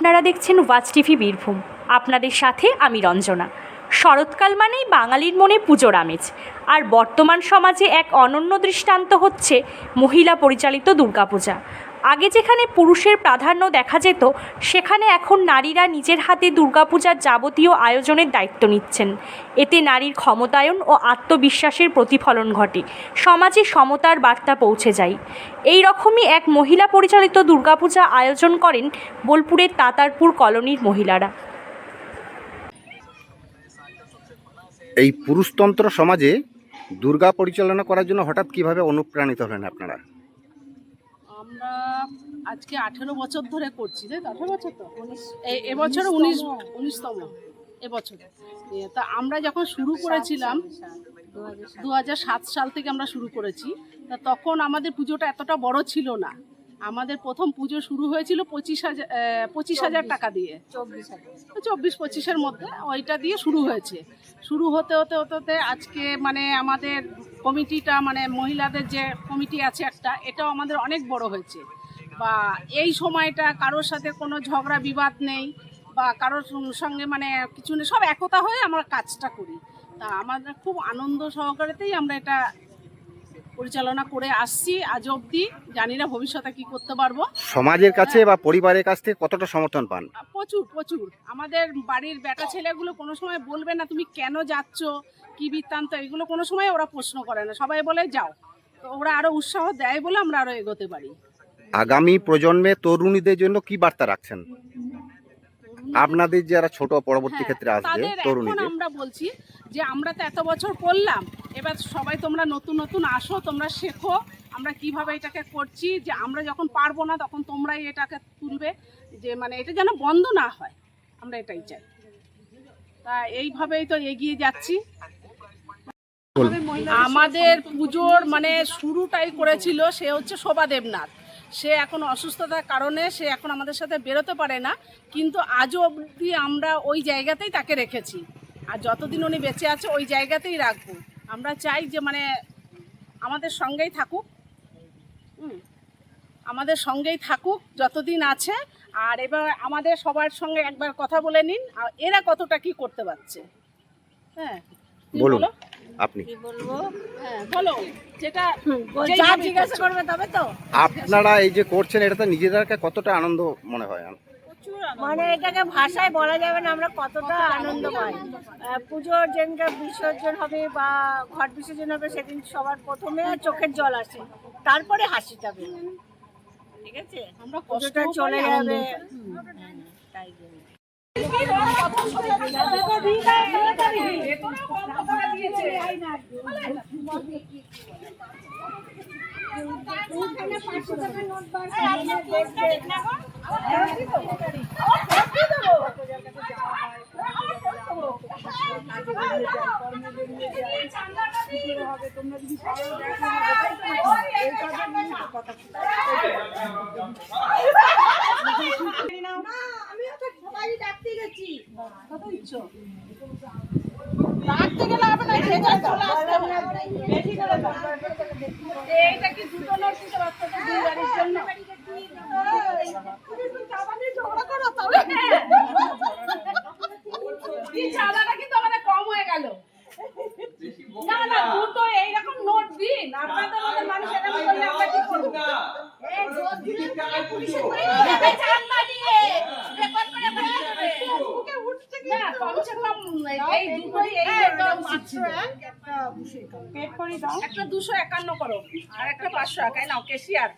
আপনারা দেখছেন watch TV Birbhum. আপনাদের সাথে আমি রঞ্জনা। শরৎকাল মানেই বাঙালির মনে পুজোর আমেজ। আর বর্তমান সমাজে এক অনন্য দৃষ্টান্ত হচ্ছে মহিলা পরিচালিত দুর্গাপূজা। আগে যেখানে পুরুষের প্রাধান্য দেখা যেত, সেখানে এখন নারীরা নিজের হাতে দুর্গাপূজার যাবতীয় আয়োজনের দায়িত্ব নিচ্ছেন। এতে নারীর ক্ষমতায়ন ও আত্মবিশ্বাসের প্রতিফলন ঘটে। সমাজে সমতার বার্তা পৌঁছে যায়। এই রকমই এক মহিলা পরিচালিত দুর্গাপূজা আয়োজন করেন বোলপুরের তাতারপুর কলোনির মহিলারা। এই পুরুষতন্ত্র সমাজে দুর্গা পরিচালনা করার জন্য হঠাৎ কীভাবে অনুপ্রাণিত হলেন আপনারা? আমরা আজকে আঠেরো বছর ধরে করছি তাই তো? আঠেরো বছর তো? এবছর উনিশ উনিশতম এবছর। তা আমরা যখন শুরু করেছিলাম দু হাজার সাত। সাল থেকে আমরা শুরু করেছি তা তখন আমাদের পুজোটা এতটা বড় ছিল না। আমাদের প্রথম পুজো শুরু হয়েছিল পঁচিশ হাজার পঁচিশ হাজার টাকা দিয়ে। চব্বিশ পঁচিশের মধ্যে ওইটা দিয়ে শুরু হয়েছে। শুরু হতে হতে হতে হতে আজকে মানে আমাদের কমিটিটা মানে মহিলাদের যে কমিটি আছে একটা, এটাও আমাদের অনেক বড় হয়েছে। বা এই সময়টা কারোর সাথে কোনো ঝগড়া, বিবাদ নেই, বা কারোর সঙ্গে মানে কিছু নেই, সব একতা হয়ে আমরা কাজটা করি। তা আমাদের খুব আনন্দ সহকারেতেই আমরা এটা পরিচালনা করে আসছি আজ অবধি। জানি না ভবিষ্যতে কি করতে পারব। সমাজের কাছে বা পরিবারের কাছ থেকে কতটা সমর্থন পান? প্রচুর প্রচুর। আমাদের বাড়ির বেটা ছেলেগুলো কোনো সময় বলবে না তুমি কেন যাচ্ছ? কি বৃত্তান্ত? এগুলো কোনো সময় ওরা প্রশ্ন করে না। সবাই বলে যাও। তো ওরা আরও উৎসাহ দেয় বলে আমরা আরও এগোতে পারি। আগামী প্রজন্মে তরুণীদের জন্য কি বার্তা রাখছেন? আপনাদের যারা ছোট পরবর্তী হ্যাঁ, ক্ষেত্রে আসবে তাদের এখন তরুণীদের। আমরা বলছি যে আমরা তো এত বছর করলাম এবার সবাই তোমরা নতুন নতুন আসো তোমরা শেখো আমরা কীভাবে এটাকে করছি যে আমরা যখন পারব না তখন তোমরাই এটাকে তুলবে যে মানে এটা যেন বন্ধ না হয়। আমরা এটাই চাই। তা এইভাবেই তো এগিয়ে যাচ্ছি। আমাদের পুজোর মানে শুরুটাই করেছিল সে হচ্ছে শোভা দেবনাথ সে এখন অসুস্থতার কারণে সে এখন আমাদের সাথে বেরোতে পারে না কিন্তু আজও অবধি আমরা ওই জায়গাতেই তাকে রেখেছি। আর যতদিন উনি বেঁচে আছে ওই জায়গাতেই রাখব। আমরা চাই যে মানে আমাদের সঙ্গেই থাকুক। হুম, আমাদের সঙ্গেই থাকুক যতদিন আছে। আর এবার আমাদের সবার সঙ্গে একবার কথা বলে নিন আর এরা কতটা কি করতে পারছে। হ্যাঁ বলুন। বলো। আপনি? কি বলব? হ্যাঁ বলো। যেটা যা জিজ্ঞাসা করছ। করবে তবে তো। আপনারা এই যে করছেন এটাতে নিজেদেরকে কতটা আনন্দ মনে হয়? মানে এটাকে ভাষায় বলা যাবে না আমরা কতটা আনন্দ পাই। পুজোর যেদিনকে বিসর্জন হবে বা ঘট বিসর্জন হবে সেদিন সবার প্রথমে চোখের জল আসে তারপরে হাসিটা বেরোয়। ঠিক আছে? আমরা পুজোটা কষ্ট চলে যাবে। তাই জন্য। রাখতে গেলে না ভেতরে চলে আসতে হবে এইটা কি দুটো নোট দিতে পারছ তো দুই বাড়ির জন্য ঝগড়া করো তবে কি চাঁদাটা কিন্তু আমাদের কম হয়ে গেল না না দুটো এইরকম নোট দিন আপনাদের মধ্যে মানুষ এরকম করলে আমরা কি করব? এই রোজ দিলে পুলিশে করে দেবে চান্দা দিয়ে রেকর্ড করে বলে দেবে ফেসবুকে উঠছে কি না কমসে কম এই দুটোই এই একদম মাত্র একটা দুশো একান্ন করো আর একটা পাঁচশো একাই নাও কেশিয়ার